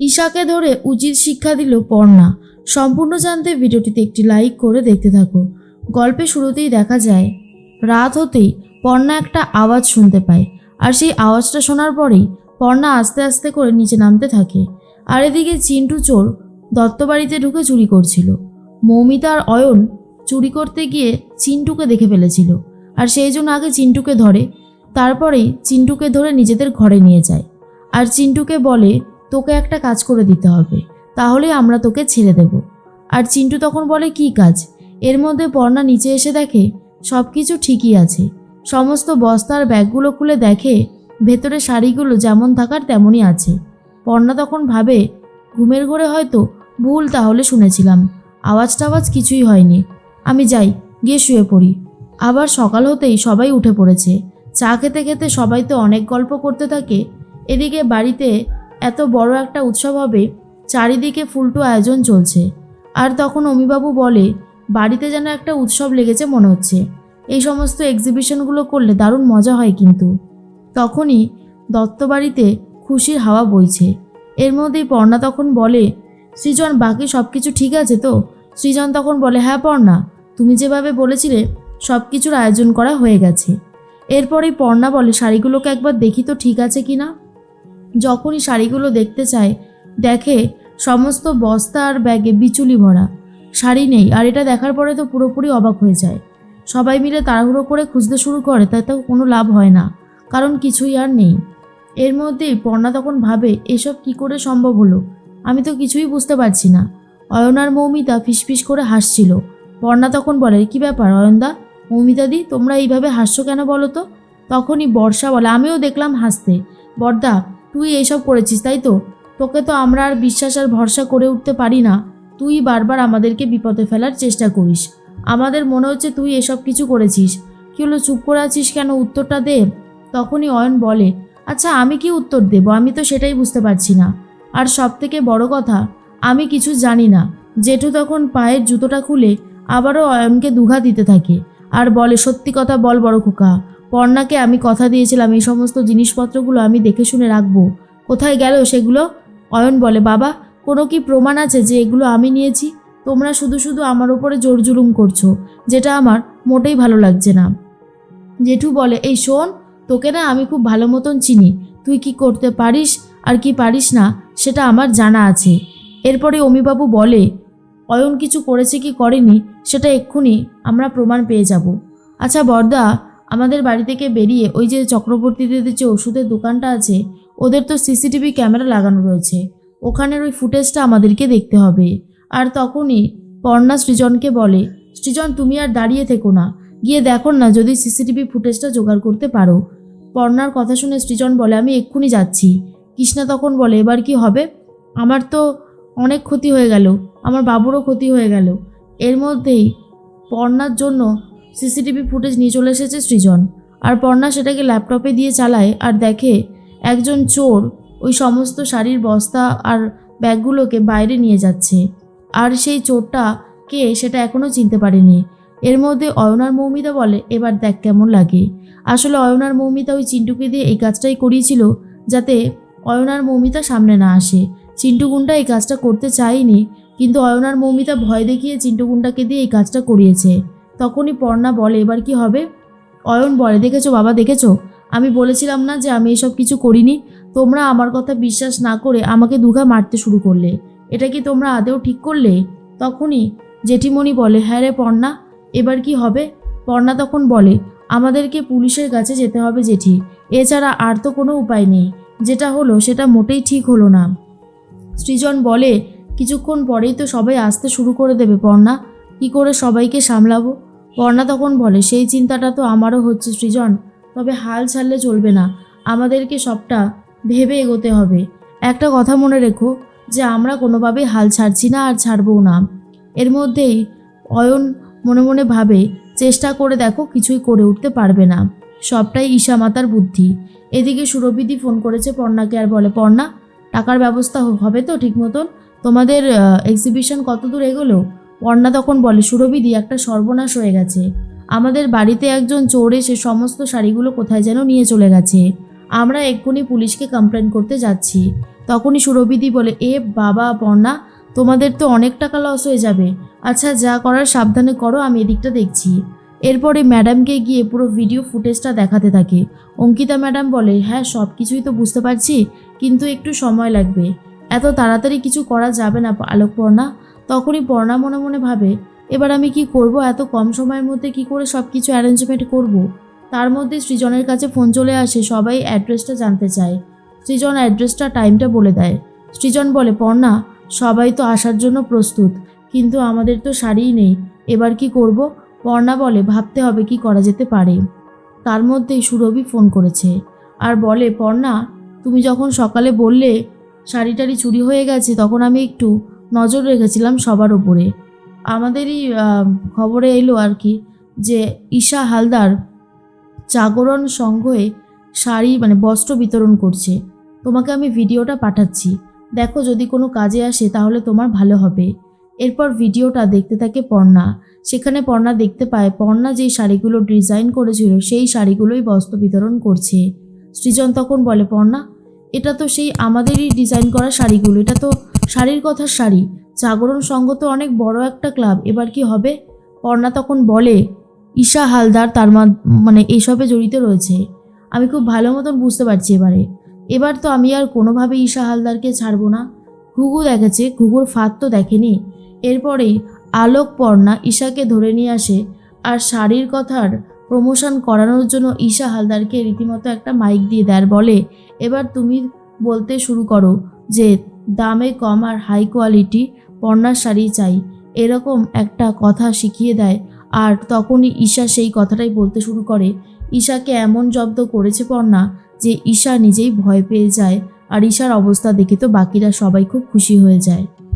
ঈশাকে ধরে উচিত শিক্ষা দিল পর্ণা। সম্পূর্ণ জানতে ভিডিওটিতে একটি লাইক করে দেখতে থাকো। গল্পে শুরুতেই দেখা যায়, রাত হতেই পর্ণা একটা আওয়াজ শুনতে পায় আর সেই আওয়াজটা শোনার পরেই পর্ণা আস্তে আস্তে করে নিচে নামতে থাকে আর এদিকে চিন্টু চোর দত্তবাড়িতে ঢুকে চুরি করছিল। মৌমিতা আর অয়ন চুরি করতে গিয়ে চিন্টুকে দেখে ফেলেছিল আর সেই জন্য আগে চিন্টুকে ধরে, তারপরেই চিন্টুকে ধরে নিজেদের ঘরে নিয়ে যায়। আর চিন্টুকে বলে তোকে একটা কাজ করে দিতে হবে, তাহলে আমরা তোকে ছেড়ে দেব। আর চিন্টু তখন বলে, কি কাজ? এর মধ্যে পর্ণা নিচে এসে দেখে সব কিছু ঠিকই আছে। সমস্ত বস্তার ব্যাগগুলো খুলে দেখে, ভেতরে শাড়িগুলো যেমন থাকার তেমনই আছে। পর্ণা তখন ভাবে, ঘুমের ঘরে হয়তো ভুল তাহলে শুনেছিলাম। আওয়াজ টাওয়াজ কিছুই হয়নি। আমি যাই, গিয়ে শুয়ে পড়ি। আবার সকাল হতেই সবাই উঠে পড়েছে। চা খেতে খেতে সবাই তো অনেক গল্প করতে থাকে। এদিকে বাড়িতে এত বড় একটা উৎসব হবে, চারিদিকে ফুলটু আয়োজন চলছে। আর তখন অমিবাবু বলে, বাড়িতে যেন একটা উৎসব লেগেছে মনে হচ্ছে। এই সমস্ত এক্সিবিশনগুলো করলে দারুণ মজা হয় কিন্তু। তখনই দত্তবাড়িতে খুশির হাওয়া বইছে। এর মধ্যেই পর্ণা তখন বলে, সৃজন, বাকি সব কিছু ঠিক আছে তো? সৃজন তখন বলে হ্যাঁ পর্ণা, তুমি যেভাবে বলেছিলে সব কিছুর আয়োজন করা হয়ে গেছে। এরপরেই পর্ণা বলে, শাড়িগুলোকে একবার দেখি তো ঠিক আছে কি না যখনই শাড়িগুলো দেখতে চায়, দেখে সমস্ত বস্তা আর ব্যাগে বিচুলি ভরা। শাড়ি নেই, আর এটা দেখার পরে তো পুরোপুরি অবাক হয়ে যায়। সবাই মিলে তাড়াহুড়ো করে খুঁজতে শুরু করে তাতে কোনো লাভ হয় না, কারণ কিছুই আর নেই। এর মধ্যেই পর্ণা তখন ভাবে, এসব কি করে সম্ভব হলো? আমি তো কিছুই বুঝতে পারছি না। অয়নার মৌমিতা ফিসফিস করে হাসছিল। পর্ণা তখন বলে, কি ব্যাপার অয়নদা? মৌমিতা দি তোমরা এইভাবে হাসছো কেন বলো তো? তখনই বর্ষা বলে, আমিও দেখলাম হাসতে। বর্দা তুই এইসব করেছিস, তাই তো? তোকে তো আমরা আর বিশ্বাস আর ভরসা করে উঠতে পারি না। তুই বারবার আমাদেরকে বিপদে ফেলার চেষ্টা করিস। আমাদের মনে হচ্ছে তুই এসব কিছু করেছিস। কি হলো, চুপ করে আছিস কেন? উত্তরটা দে। তখনই অয়ন বলে আচ্ছা আমি কি উত্তর দেব? আমি তো সেটাই বুঝতে পারছি না। আর সব থেকে বড় কথা, আমি কিছু জানি না। জেঠু তখন পায়ের জুতোটা খুলে আবারও অয়নকে দুঘা দিতে থাকে। আর বলে, সত্যি কথা বল বড় খোকা। পর্ণাকে আমি কথা দিয়েছিলাম, এই সমস্ত জিনিসপত্রগুলো আমি দেখে শুনে রাখব। কোথায় গেল সেগুলো? অয়ন বলে, বাবা, কোনো কি প্রমাণ আছে যে এগুলো আমি নিয়েছি? তোমরা শুধু শুধু আমার উপরে জোর জুলুম করছ, যেটা আমার মোটেই ভালো লাগছে না। জেঠু বলে, এই শোন, তোকে না আমি খুব ভালো মতন চিনি। তুই কি করতে পারিস আর কি পারিস না, সেটা আমার জানা আছে। এরপরে অমিবাবু বলে, অয়ন কিছু করেছে কি করেনি, সেটা এক্ষুনি আমরা প্রমাণ পেয়ে যাব। আচ্ছা বর্দা আমাদের বাড়ি থেকে বেরিয়ে ওই যে চক্রবর্তীদের যে ওষুধের দোকানটা আছে, ওদের তো সিসিটিভি ক্যামেরা লাগানো রয়েছে। ওখানের ওই ফুটেজটা আমাদেরকে দেখতে হবে। আর তখনই পর্ণা সৃজনকে বলে, সৃজন, তুমি আর দাঁড়িয়ে থেকো না। গিয়ে দেখো না যদি সিসিটিভি ফুটেজটা জোগাড় করতে পারো। পর্ণার কথা শুনে সৃজন বলে, আমি এক্ষুনি যাচ্ছি। কৃষ্ণা তখন বলে, এবার কি হবে? আমার তো অনেক ক্ষতি হয়ে গেল। আমার বাবুরও ক্ষতি হয়ে গেল। এর মধ্যেই পর্ণার জন্য সিসিটিভি ফুটেজ নিয়ে চলে এসেছে সৃজন। আর পর্ণা সেটাকে ল্যাপটপে দিয়ে চালায় আর দেখে একজন চোর ওই সমস্ত শাড়ির বস্তা আর ব্যাগগুলোকে বাইরে নিয়ে যাচ্ছে। আর সেই চোরটা কে সেটা এখনও চিনতে পারেনি। এর মধ্যে অয়নার মৌমিতা বলে, এবার দেখ কেমন লাগে। আসলে অয়নার মৌমিতা ওই চিন্টুকে দিয়ে এই কাজটাই করিয়েছিল যাতে অয়নার মৌমিতা সামনে না আসে। চিন্টু গুন্ডা এই কাজটা করতে চায়নি, কিন্তু অয়নার মৌমিতা ভয় দেখিয়ে চিন্টু গুন্ডাকে দিয়ে এই কাজটা করিয়েছে। তখনই পর্ণা বলে, এবার কি হবে? অয়ন বলে, দেখেছ বাবা, দেখেছ? আমি বলেছিলাম না যে আমি এসব কিছু করিনি। তোমরা আমার কথা বিশ্বাস না করে আমাকে দুঘা মারতে শুরু করলে। এটা কি তোমরা আদেও ঠিক করলে? তখনই জেঠিমণি বলে হ্যাঁ রে পর্ণা, এবার কি হবে? পর্ণা তখন বলে, আমাদেরকে পুলিশের কাছে যেতে হবে জেঠি। এছাড়া আর তো কোনো উপায় নেই। যেটা হলো, সেটা মোটেই ঠিক হলো না। সৃজন বলে, কিছুক্ষণ পরেই তো সবাই আসতে শুরু করে দেবে পর্ণা। কি করে সবাইকে সামলাবো? পর্ণা তখন বলে, সেই চিন্তাটা তো আমারও হচ্ছে সৃজন। তবে হাল ছাড়লে চলবে না। আমাদেরকে সবটা ভেবে এগোতে হবে। একটা কথা মনে রেখো, যে আমরা কোনোভাবেই হাল ছাড়ছি না আর ছাড়বও না। এর মধ্যেই অয়ন মনে মনে ভাবে, চেষ্টা করে দেখো, কিছুই করে উঠতে পারবে না। সবটাই ঈশা মাতার বুদ্ধি। এদিকে সুরভিদি ফোন করেছে পর্ণাকে আর বলে, পর্ণা, টাকার ব্যবস্থা হবে তো ঠিক মতন? তোমাদের এক্সিবিশন কত দূর এগোলো? পর্ণা তখন বলে সুরভিদি একটা সর্বনাশ হয়ে গেছে। আমাদের বাড়িতে একজন চোর এসে সমস্ত শাড়িগুলো কোথায় যেন নিয়ে চলে গেছে। আমরা এক্ষুনি পুলিশকে কমপ্লেন করতে যাচ্ছি। তখনই সুরভিদি বলে, এ বাবা পর্ণা, তোমাদের তো অনেক টাকা লস হয়ে যাবে। আচ্ছা যা করার সাবধানে করো, আমি এদিকটা দেখছি। এরপরে ম্যাডামকে গিয়ে পুরো ভিডিও ফুটেজটা দেখাতে থাকে। অঙ্কিতা ম্যাডাম বলে হ্যাঁ সব কিছুই তো বুঝতে পারছি, কিন্তু একটু সময় লাগবে। এত তাড়াতাড়ি কিছু করা যাবে না আলোক পর্ণা। তখনই পর্ণা মনে মনে ভাবে, এবার আমি কি করব? এত কম সময়ের মধ্যে কি করে সব কিছু অ্যারেঞ্জমেন্ট করব? তার মধ্যে সৃজনের কাছে ফোন চলে আসে, সবাই অ্যাড্রেসটা জানতে চায়। সৃজন অ্যাড্রেসটা টাইমটা বলে দেয়। সৃজন বলে, পর্ণা, সবাই তো আসার জন্য প্রস্তুত, কিন্তু আমাদের তো শাড়িই নেই, এবার কি করব? পর্ণা বলে, ভাবতে হবে কি করা যেতে পারে। তার মধ্যেই সুরভি ফোন করেছে আর বলে, পর্ণা, তুমি যখন সকালে বললে শাড়ি টাড়ি চুরি হয়ে গেছে, তখন আমি একটু নজর রেখেছিলাম সবার ওপরে আমাদেরই খবরে এলো আর কি যে ঈশা হালদার জাগরণ সংঘে শাড়ি মানে বস্ত্র বিতরণ করছে। তোমাকে আমি ভিডিওটা পাঠাচ্ছি। দেখো যদি কোনো কাজে আসে তাহলে তোমার ভালো হবে। এরপর ভিডিওটা দেখতে থাকে পর্ণা। সেখানে পর্ণা দেখতে পায়, পর্ণা যেই শাড়িগুলো ডিজাইন করেছিল সেই শাড়িগুলোই বস্ত্র বিতরণ করছে। সৃজন তখন বলে, পর্ণা, এটা তো সেই আমাদেরই ডিজাইন করা শাড়িগুলো, এটা তো শাড়ির কথার শাড়ি। জাগরণ সংঘ তো অনেক বড় একটা ক্লাব। এবার কি হবে? পর্ণা তখন বলে, ঈশা হালদার তার মানে এইসবে জড়িত রয়েছে। আমি খুব ভালো মতন বুঝতে পারছি এবারে। এবার তো আমি আর কোনোভাবে ঈশা হালদারকে ছাড়বো না। ঘুঘু দেখেছে, ঘুঘুর ফাঁদ তো দেখেনি। এরপরেই আলোক পর্ণা ঈশাকে ধরে নিয়ে আসে আর শাড়ির কথার প্রমোশন করানোর জন্য ঈশা হালদারকে রীতিমতো একটা মাইক দিয়ে দেয় বলে, এবার তুমি বলতে শুরু করো যে দামে কম আর হাই কোয়ালিটি পর্ণার শাড়ি চাই। এরকম একটা কথা শিখিয়ে দেয়। আর তখনই ঈশা সেই কথাটাই বলতে শুরু করে। ঈশাকে এমন জব্দ করেছে পর্ণা যে ঈশা নিজেই ভয় পেয়ে যায়। আর ঈশার অবস্থা দেখে তো বাকিরা সবাই খুব খুশি হয়ে যায়।